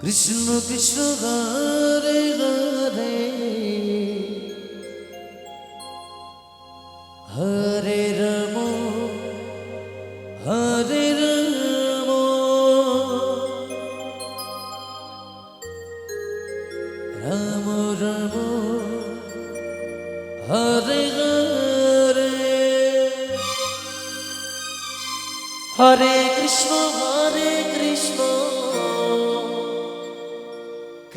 Krishna Krishna Hare Hare. Hare Ram Hare Ram. Ram Ram, Hare Hare. Hare Krishna Hare Krishna.